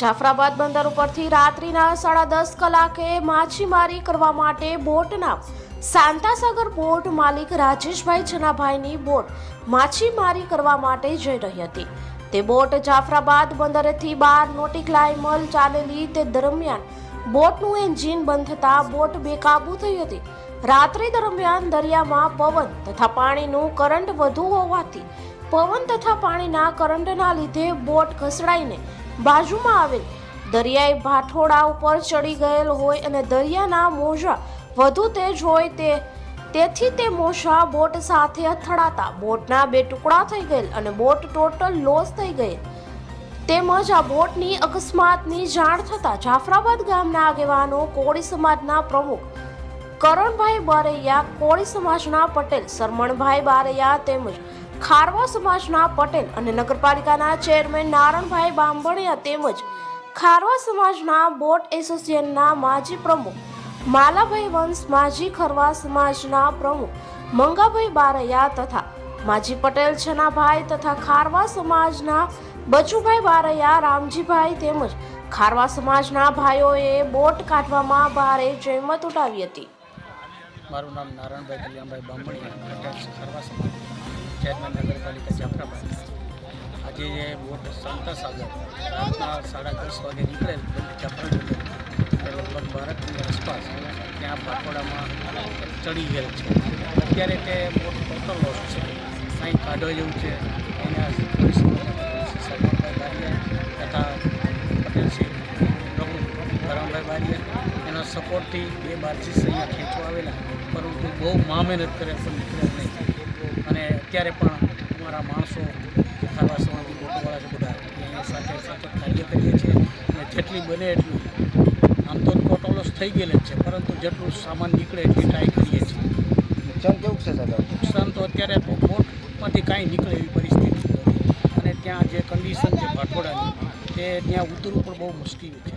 જાફરાબાદ બંદર ઉપરથી રાત્રિના સાડા દસ કલાકે માછીમારી કરવા માટે બોટના સાંતાસાગર બોટ માલિક રાજેશભાઈ છનાભાઈની બોટ માછીમારી કરવા માટે જઈ રહી હતી. તે બોટ જાફરાબાદ બંદરેથી બાર નોટી ક્લાઇમલ ચાલેલી તે દરમિયાન બોટનું એન્જિન બંધ થતાં બોટ બેકાબૂ થઈ હતી. રાત્રિ દરમિયાન દરિયામાં પવન તથા પાણીનું કરંટ વધુ હોવાથી પવન તથા પાણીના કરંટના લીધે બોટ ઘસડાઈને બાજુમાં આવેલ દરિયાઈ ભાઠોડા ઉપર ચડી ગયેલ હોય અને દરિયાના મોજા વધુ તેજ હોય તે, તેથી તે મોજા બોટ સાથે અથડાતા. બોટના બે ટુકડા થઈ ગયેલ અને બોટ ટોટલ લોસ થઈ ગયેલ. તેમજ આ બોટની અકસ્માતની જાણ થતાં જાફરાબાદ ગામના આગેવાનો કોળી સમાજના પ્રમુખ કરણભાઈ બારૈયા, કોળી સમાજના પટેલ સરમણભાઈ બારૈયા તેમજ ખારવા સમાજના પટેલ અને નગરપાલિકાના ચેરમેન નારણભાઈ બાંભણિયા તેમજ ખારવા સમાજના બોટ એસોસિએશનના માજી પ્રમુખ, માલાભાઈ વંશ, માજી ખરવા સમાજના પ્રમુખ, મંગાભાઈ બારૈયા તથા માજી પટેલ છનાભાઈ તથા ખારવા સમાજના બચુભાઈ બારૈયા, રામજીભાઈ તેમજ ખારવા સમાજના ભાઈઓએ બોટ કાઢવામાં ભારે જહેમત ઉઠાવી હતી. મારું નામ નારાયણભાઈ કલ્યાણભાઈ અધ્યક્ષ ખરવા સમાજ ચેરમેન નગરપાલિકા જાફરાબાદ. આજે જે બોટ સંતા રાતના સાડા દસ વાગે નીકળેલ જાફરા એટલે લગભગ ભારતની આસપાસ ત્યાં પાટોડામાં ચડી ગયેલ છે. અત્યારે તે બોટ ટોટલ લોસ છે. કંઈ કાઢવા જેવું છે. એના પોલીસ બારિયા તથા પટેલસિંહ પ્રમુખ કરણભાઈ બારિયા સપોર્ટથી બે બારથી અહીંયા ખેંચવા આવેલા પરંતુ બહુ મહેનત કરે પણ નીકળ્યા નહીં. અને અત્યારે પણ અમારા માણસો ખાવા સમાજની ગોટવાળા છે બધા. અહીંયા સાથે સાથે કાર્ય કરીએ છીએ. અને જેટલી બને એટલું. આમ તો ટોટલોસ થઈ ગયેલ જ છે પરંતુ જેટલું સામાન નીકળે એટલી ટ્રાય કરીએ છીએ. નુકસાન કેવું છે સાહેબ નુકસાન તો અત્યારે બોટમાંથી કાંઈ નીકળે એવી પરિસ્થિતિ નથી. અને ત્યાં જે કન્ડિશન છે ભાટોડાની તે ત્યાં ઉતરવું પણ બહુ મુશ્કેલ છે.